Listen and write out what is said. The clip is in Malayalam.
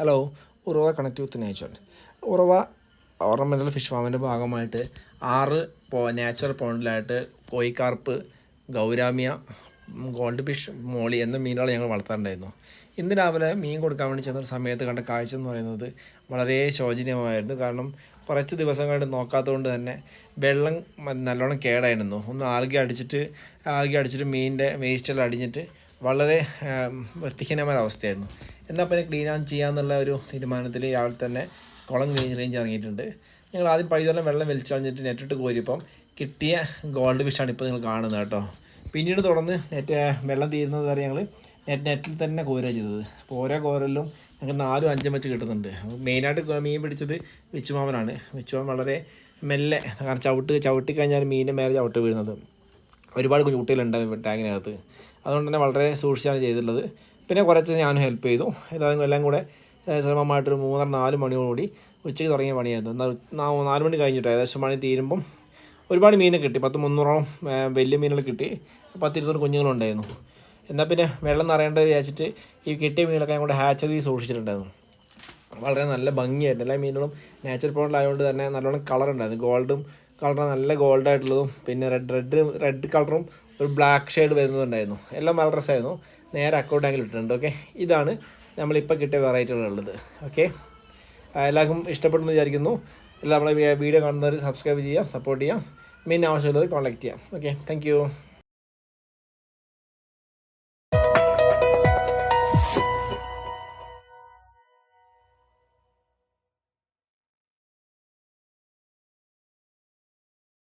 Hello Urava connect with nature Urava ornamental fish ഫാമിന്റെ ഭാഗമായിട്ട് ആറ് പോ നാച്ചുറൽ പോണ്ടിലായിട്ട് കോയിക്കാർപ്പ് ഗൗരാമിയ ഗോൾഡ് ഫിഷ് മോളി എന്ന മീനുകളെ ഞങ്ങൾ വളർത്താറുണ്ടായിരുന്നു. ഇന്ന് രാവിലെ മീൻ കൊടുക്കാൻ വേണ്ടി ചെന്ന സമയത്ത് കണ്ട കാഴ്ച എന്ന് പറയുന്നത് വളരെ ശോചനീയമായിരുന്നു. കാരണം കുറച്ച് ദിവസങ്ങളായിട്ട് നോക്കാത്തതുകൊണ്ട് തന്നെ വെള്ളം നല്ലോണം കേടായിരുന്നു. ഒന്ന് ആൽഗി അടിച്ചിട്ട് ആൽഗി അടിച്ചിട്ട് മീനിന്റെ വേസ്റ്റെല്ലാം അടിഞ്ഞിട്ട് വളരെ വൃത്തിഹീനമായ അവസ്ഥയായിരുന്നു എന്നാൽ പിന്നെ ക്ലീൻ ആൻ ചെയ്യാമെന്നുള്ള ഒരു തീരുമാനത്തിൽ രാവിലെ തന്നെ കുളം ക്ലീൻ റേഞ്ച് ഇറങ്ങിയിട്ടുണ്ട്. ഞങ്ങൾ ആദ്യം പൈതെല്ലാം വെള്ളം വലിച്ചു കളഞ്ഞിട്ട് നെറ്റിട്ട് കോരിയപ്പം കിട്ടിയ ഗോൾഡ് ഫിഷാണ് ഇപ്പോൾ നിങ്ങൾ കാണുന്നത് കേട്ടോ. പിന്നീട് തുടർന്ന് നെറ്റ് വെള്ളം തീരുന്നത് വരെ ഞങ്ങൾ നെറ്റ് നെറ്റിൽ തന്നെ കോരുക ചെയ്തത്. അപ്പോൾ ഓരോ കോരലിലും ഞങ്ങൾക്ക് നാലും അഞ്ചും വെച്ച് കിട്ടുന്നുണ്ട്. മെയിനായിട്ട് മീൻ പിടിച്ചത് വിച്ചുമാമനാണ്. വിച്ചുമാമൻ വളരെ മെല്ലെ കാരണം ചവിട്ട് ചവിട്ടി കഴിഞ്ഞാൽ മീനിന്റെ മേലെ ചവിട്ട് വീഴുന്നത്. ഒരുപാട് കുഞ്ഞു കുട്ടികളുണ്ടായിരുന്നു ടാങ്കിനകത്ത്. അതുകൊണ്ട് തന്നെ വളരെ സൂക്ഷിച്ചാണ് ചെയ്തിട്ടുള്ളത്. പിന്നെ കുറച്ച് ഞാൻ ഹെൽപ്പ് ചെയ്തു. എല്ലാവരും എല്ലാം കൂടെ ശ്രമമായിട്ടൊരു മൂന്നര നാല് മണിയോടുകൂടി ഉച്ചയ്ക്ക് തുടങ്ങിയ പണിയായിരുന്നു. നാല് മണി കഴിഞ്ഞിട്ട്? ഏകദേശം മണി തീരുമ്പം ഒരുപാട് മീനെ കിട്ടി. പത്ത് മുന്നൂറോളം വലിയ മീനുകൾ കിട്ടി. പത്ത് ഇരുന്നൂറ് കുഞ്ഞുങ്ങളുണ്ടായിരുന്നു. എന്നാൽ പിന്നെ വെള്ളം നിറയേണ്ടത് വിചാരിച്ചിട്ട് ഈ കിട്ടിയ മീനുകളൊക്കെ കൂടെ ഹാച്ചറി സൂക്ഷിച്ചിട്ടുണ്ടായിരുന്നു. വളരെ നല്ല ഭംഗിയായിരുന്നു. എല്ലാ മീനുകളും നാച്ചുറൽ പോണ്ടിലായതുകൊണ്ട് തന്നെ നല്ലോണം കളർ ഉണ്ടായിരുന്നു. ഗോൾഡും കളർ നല്ല ഗോൾഡ് ആയിട്ടുള്ളതും പിന്നെ റെഡ് റെഡ് റെഡ് കളറും ഒരു ബ്ലാക്ക് ഷെയ്ഡ് വരുന്നുണ്ടായിരുന്നു എല്ലാം നല്ല ഡ്രസ്സായിരുന്നു നേരെ അക്കൗണ്ട് ടാങ്കിൽ ഇട്ടിട്ടുണ്ട് ഓക്കെ ഇതാണ് നമ്മളിപ്പോൾ കിട്ടിയ വെറൈറ്റികളുള്ളത് ഓക്കെ എല്ലാവർക്കും ഇഷ്ടപ്പെടുന്നു വിചാരിക്കുന്നു. എല്ലാം നമ്മളെ വീഡിയോ കാണുന്നവർ സബ്സ്ക്രൈബ് ചെയ്യാം സപ്പോർട്ട് ചെയ്യാം. മെയിൻ ആവശ്യമുള്ളത് കോൺടാക്ട് ചെയ്യാം ഓക്കെ താങ്ക്